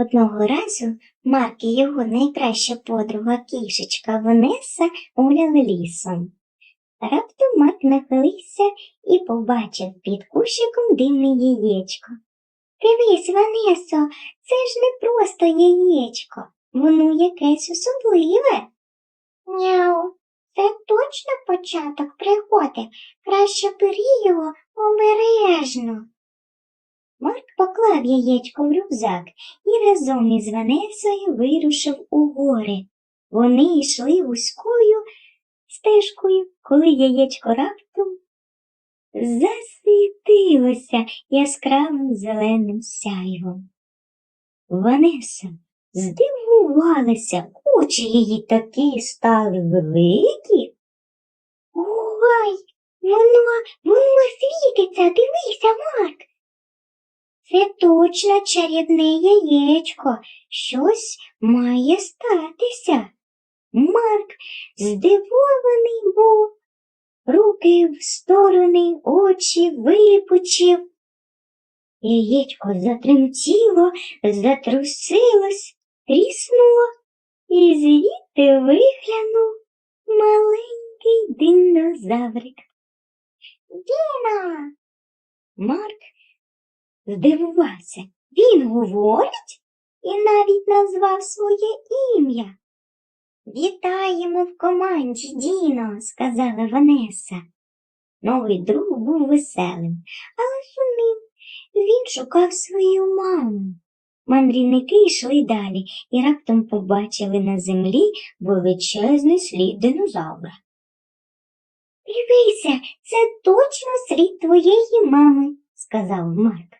Одного разу Марк і його найкраща подруга кішечка Ванеса гуляли лісом. Раптом Марк нахилився і побачив під кущиком дивне яєчко. Дивись, Ванесо, це ж не просто яєчко, воно якесь особливе. Няу, це точно початок пригоди. Краще бери його обережно. Марк поклав яєчко в рюкзак і разом із Ванесою вирушив у гори. Вони йшли вузькою стежкою, коли яєчко раптом засвітилося яскравим зеленим сяйвом. Ванеса здивувалася, очі її такі стали великі. Ой, воно, воно світиться, дивися, Марк. Це чарівне яєчко. Щось має статися. Марк здивований був, руки в сторони, очі випучив. Яєчко затремтіло, затрусилось, тріснуло, і звідти виглянув маленький динозаврик. Діна! Марк здивувався. Він говорить і навіть назвав своє ім'я. Вітаємо в команді, Діно, сказала Ванеса. Новий друг був веселим, але сумним. Він шукав свою маму. Мандрівники йшли далі і раптом побачили на землі величезний слід динозавра. Дивися, це точно слід твоєї мами, сказав Марк.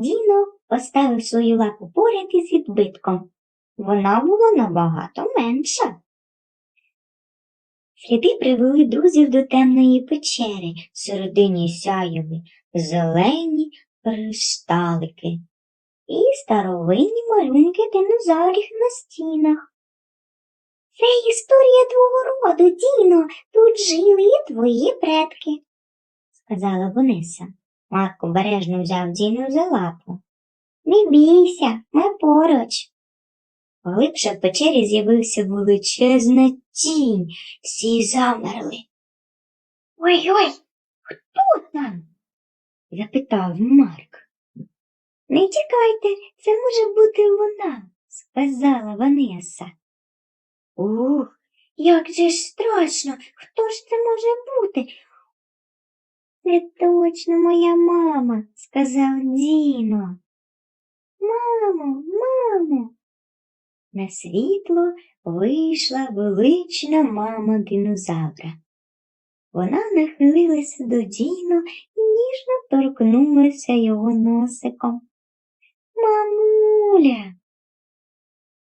Діно поставив свою лапу поряд із відбитком. Вона була набагато менша. Сліди привели друзів до темної печери, всередині сяяли зелені кришталики і старовинні малюнки динозаврів на стінах. Це історія твого роду, Діно, тут жили і твої предки, сказала Вонеса. Марк обережно взяв Діну за лапу. Не бійся, ми поруч. Глибше в печері з'явився величезна тінь, всі замерли. Ой-ой, хто там? запитав Марк. Не тікайте, це може бути вона, сказала Ванеса. Ух, як же ж страшно, хто ж це може бути? Це точно моя мама, сказав Діно. Мамо, мамо. На світло вийшла велична мама динозавра. Вона нахилилася до Діно і ніжно торкнулася його носиком. Мамуля.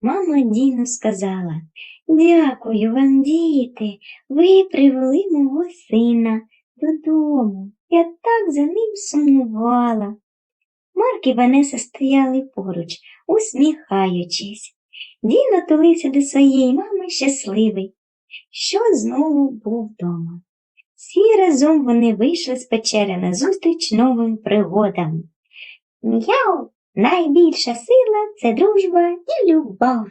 Мама Діно сказала, дякую вам, діти, ви привели мого сина додому. Я так за ним сумувала. Марк і Ванеса стояли поруч, усміхаючись. Діно тулився до своєї мами щасливий, що знову був вдома. Всі разом вони вийшли з печери назустріч новим пригодам. М'яу, найбільша сила це дружба і любов.